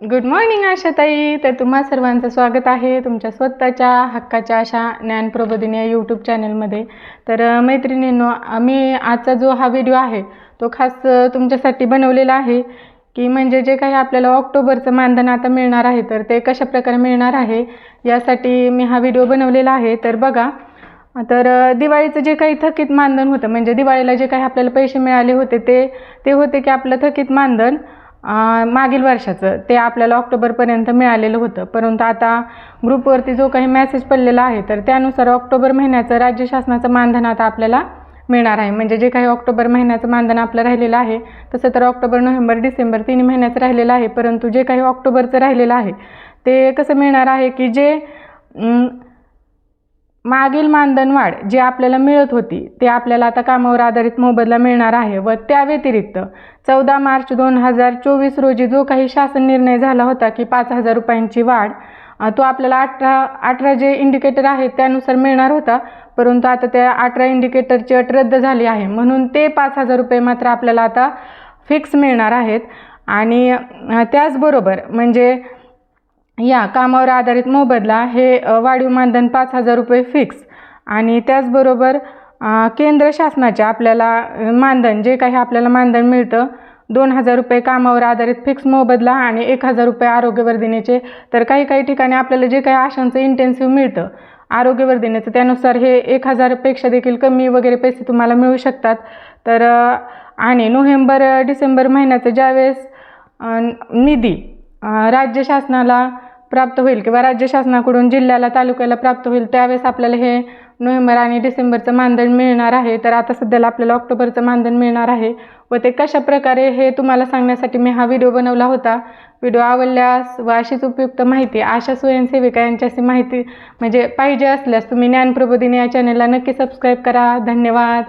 Good morning आशाताई. तर तुम्हा सर्वांचं स्वागत आहे तुमच्या स्वतःच्या हक्काच्या अशा ज्ञानप्रबोधिनी या यूट्यूब चॅनलमध्ये तर मैत्रिणींनो आम्ही आजचा जो हा व्हिडिओ आहे तो खास तुमच्यासाठी बनवलेला आहे की म्हणजे जे काही आपल्याला ऑक्टोबरचं मानधन आता मिळणार आहे तर ते कशा प्रकारे मिळणार आहे यासाठी मी हा व्हिडिओ बनवलेला आहे. तर बघा तर दिवाळीचं जे काही थकीत मानधन होतं म्हणजे दिवाळीला जे काही आपल्याला पैसे मिळाले होते ते ते होते की आपलं थकीत मानधन मागील वर्षाचं ते आपल्याला ऑक्टोबरपर्यंत मिळालेलं होतं. परंतु आता ग्रुपवरती जो काही मेसेज पडलेला आहे तर त्यानुसार ऑक्टोबर महिन्याचं राज्य शासनाचं मानधन आता आपल्याला मिळणार आहे. म्हणजे जे काही ऑक्टोबर महिन्याचं मानधन आपलं राहिलेलं आहे तसं तर ऑक्टोबर नोव्हेंबर डिसेंबर तिन्ही महिन्याचं राहिलेलं आहे. परंतु जे काही ऑक्टोबरचं राहिलेलं आहे ते कसं मिळणार आहे की जे मागील मानधन वाढ जी आपल्याला मिळत होती ते आपल्याला आता कामावर आधारित मोबदला मिळणार आहे व त्या व्यतिरिक्त चौदा मार्च दोन हजार चोवीस रोजी जो काही शासन निर्णय झाला होता की पाच हजार रुपयांची वाढ तो आपल्याला अठरा अठरा जे इंडिकेटर आहेत त्यानुसार मिळणार होता परंतु आता त्या अठरा इंडिकेटरची अट रद्द झाली आहे. म्हणून ते पाच हजार रुपये मात्र आपल्याला आता फिक्स मिळणार आहेत. आणि त्याचबरोबर म्हणजे या कामावर आधारित मोबदला हे वाढीव मानधन पाच हजार रुपये फिक्स आणि त्याचबरोबर केंद्र शासनाचे आपल्याला मानधन जे काही आपल्याला मानधन मिळतं दोन हजार रुपये कामावर आधारित फिक्स मोबदला आणि एक हजार रुपये आरोग्यवर्धिनीचे तर काही काही ठिकाणी आपल्याला जे काही आशांचं इंटेन्सिव्ह मिळतं आरोग्यवर्धिनीचं त्यानुसार हे एक हजारपेक्षा देखील कमी वगैरे पैसे तुम्हाला मिळू शकतात. तर आणि नोव्हेंबर डिसेंबर महिन्याचं ज्यावेळेस निधी राज्य शासनाला प्राप्त होईल किंवा राज्य शासनाकडून जिल्ह्याला तालुक्याला प्राप्त होईल त्यावेळेस आपल्याला हे नोव्हेंबर आणि डिसेंबरचं मानधन मिळणार आहे. तर आता सध्याला आपल्याला ऑक्टोबरचं मानधन मिळणार आहे. व ते कशा प्रकारे हे तुम्हाला सांगण्यासाठी मी हा व्हिडिओ बनवला होता. व्हिडिओ आवडल्यास व अशीच उपयुक्त माहिती आशा स्वयंसेविका यांच्याशी माहिती म्हणजे पाहिजे असल्यास तुम्ही ज्ञानप्रबोधिनी या चॅनलला नक्की सबस्क्राईब करा. धन्यवाद.